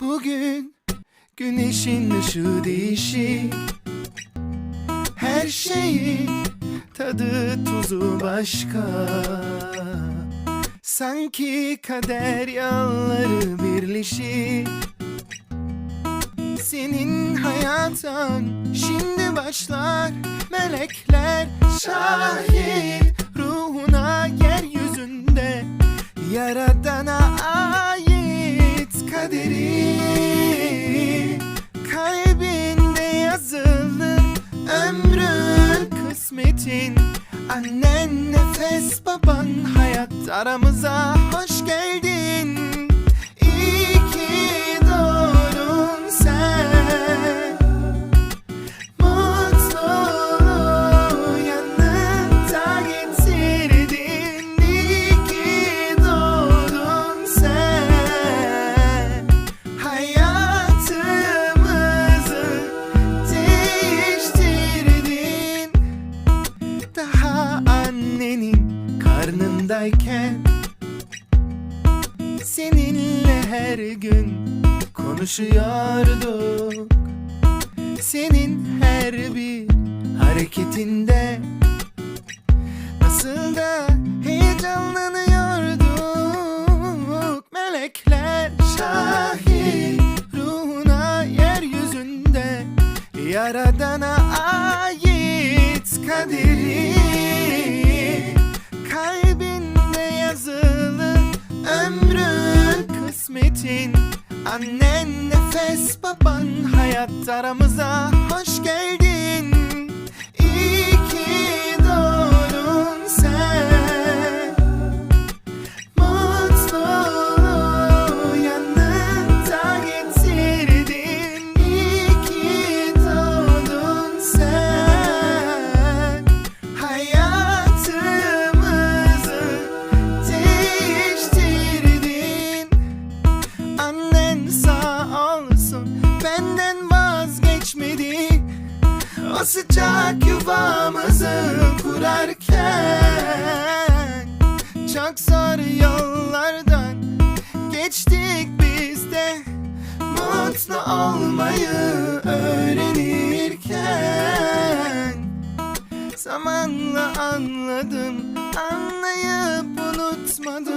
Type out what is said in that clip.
Bugün güneşin ışığı değişik. Her şeyin tadı tuzu başka. Sanki kader yolları birleşik. Senin hayatın şimdi başlar. Melekler şahit ruhuna yeryüzünde. Yaradana ait kaderi kısmetin Annen nefes baban hayat aramıza hoş geldin karnındayken Seninle her gün konuşuyorduk. Senin her bir hareketinde Nasıl da heyecanlanıyorduk. Melekler şahit ruhuna yeryüzünde Yaradana ait kaderi kısmetin. Annen nefes baban hayat aramıza. Hoş sıcak yuvamızı kurarken Çok zor yollardan geçtik biz de. Mutlu olmayı öğrenirken Zamanla anladım, anlayıp unutmadım.